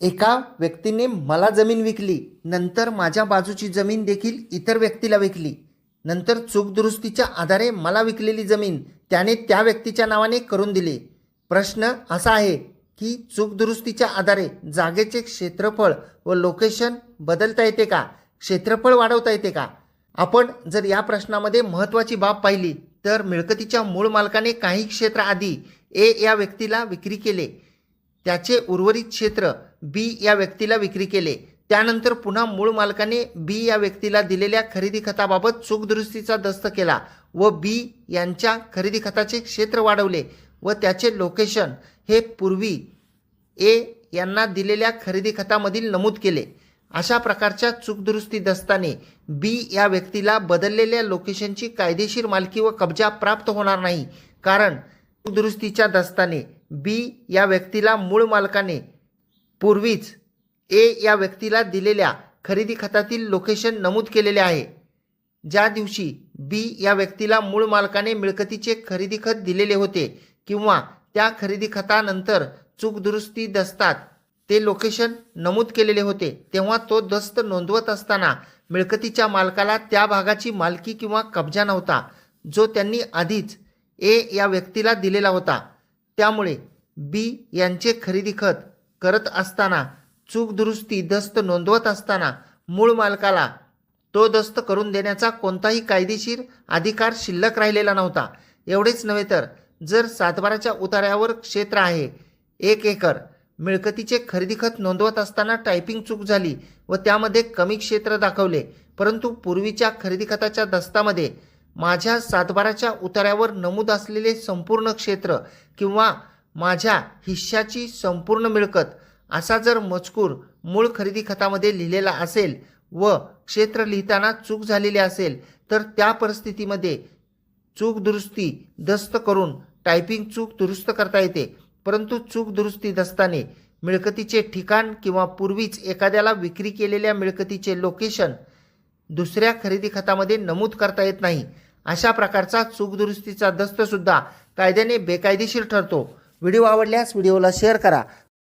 एका व्यक्तीने मला जमीन विकली नंतर माझ्या बाजूची जमीन देखील इतर व्यक्तीला विकली नंतर चूक दुरुस्तीच्या आधारे मला विकलेली जमीन त्याने त्या व्यक्तीच्या नावाने करून दिली. प्रश्न असा आहे की चूक दुरुस्तीच्या आधारे जागेचे क्षेत्रफळ व लोकेशन बदलता येते का? क्षेत्रफळ वाढवता येते का? आपण जर या प्रश्नामध्ये महत्त्वाची बाब पाहिली तर मिळकतीच्या मूळ मालकाने काही क्षेत्र आधी ए या व्यक्तीला विक्री केले त्याचे उर्वरित क्षेत्र बी या व्यक्तीला विक्री केले. त्यानंतर पुन्हा मूळ मालकाने बी या व्यक्तीला दिलेल्या खरेदी खताबाबत चूकदुरुस्तीचा दस्त केला व बी यांच्या खरेदी खताचे क्षेत्र वाढवले व त्याचे लोकेशन हे पूर्वी ए यांना दिलेल्या खरेदी खतामधील नमूद केले. अशा प्रकारच्या चूकदुरुस्ती दस्ताने बी या व्यक्तीला बदललेल्या लोकेशनची कायदेशीर मालकी व कब्जा प्राप्त होणार नाही. कारण चूकदुरुस्तीच्या दस्ताने बी या व्यक्तीला मूळ मालकाने पूर्वीच ए या व्यक्तीला दिलेल्या खरेदी खतातील लोकेशन नमूद केलेले आहे. ज्या दिवशी बी या व्यक्तीला मूळ मालकाने मिळकतीचे खरेदी खत दिलेले होते किंवा त्या खरेदी खतानंतर चूक दुरुस्ती दस्तात ते लोकेशन नमूद केलेले होते तेव्हा तो दस्त नोंदवत असताना मिळकतीच्या मालकाला त्या भागाची मालकी किंवा कब्जा नव्हता जो त्यांनी आधीच ए या व्यक्तीला दिलेला होता. त्यामुळे बी यांचे खरेदी खत करत असताना चूक दुरुस्ती दस्त नोंदवत असताना मूळ मालकाला तो दस्त करून देण्याचा कोणताही कायदेशीर अधिकार शिल्लक राहिलेला नव्हता. एवढेच नव्हे तर जर सातबाराच्या उतार्यावर क्षेत्र आहे एक एकर मिळकतीचे खरेदी खत नोंदवत असताना टायपिंग चूक झाली व त्यामध्ये कमी क्षेत्र दाखवले परंतु पूर्वीच्या खरेदी खताच्या दस्तामध्ये माझ्या सातबाराच्या उतार्यावर नमूद असलेले संपूर्ण क्षेत्र किंवा माझ्या हिश्श्याची संपूर्ण मिळकत असा जर मजकूर मूळ खरेदी खतामध्ये लिहिलेला असेल व क्षेत्र लिहिताना चूक झालेली असेल तर त्या परिस्थितीमध्ये चूक दुरुस्ती दस्त करून टायपिंग चूक दुरुस्त करता येते. परंतु चूक दुरुस्ती दस्ताने मिळकतीचे ठिकाण किंवा पूर्वीच एखाद्याला विक्री केलेल्या मिळकतीचे लोकेशन दुसऱ्या खरेदी खतामध्ये नमूद करता येत नाही. अशा प्रकारचा चूक दुरुस्तीचा दस्तसुद्धा कायद्याने बेकायदेशीर ठरतो. व्हिडिओ आवडल्यास व्हिडिओला शेअर करा.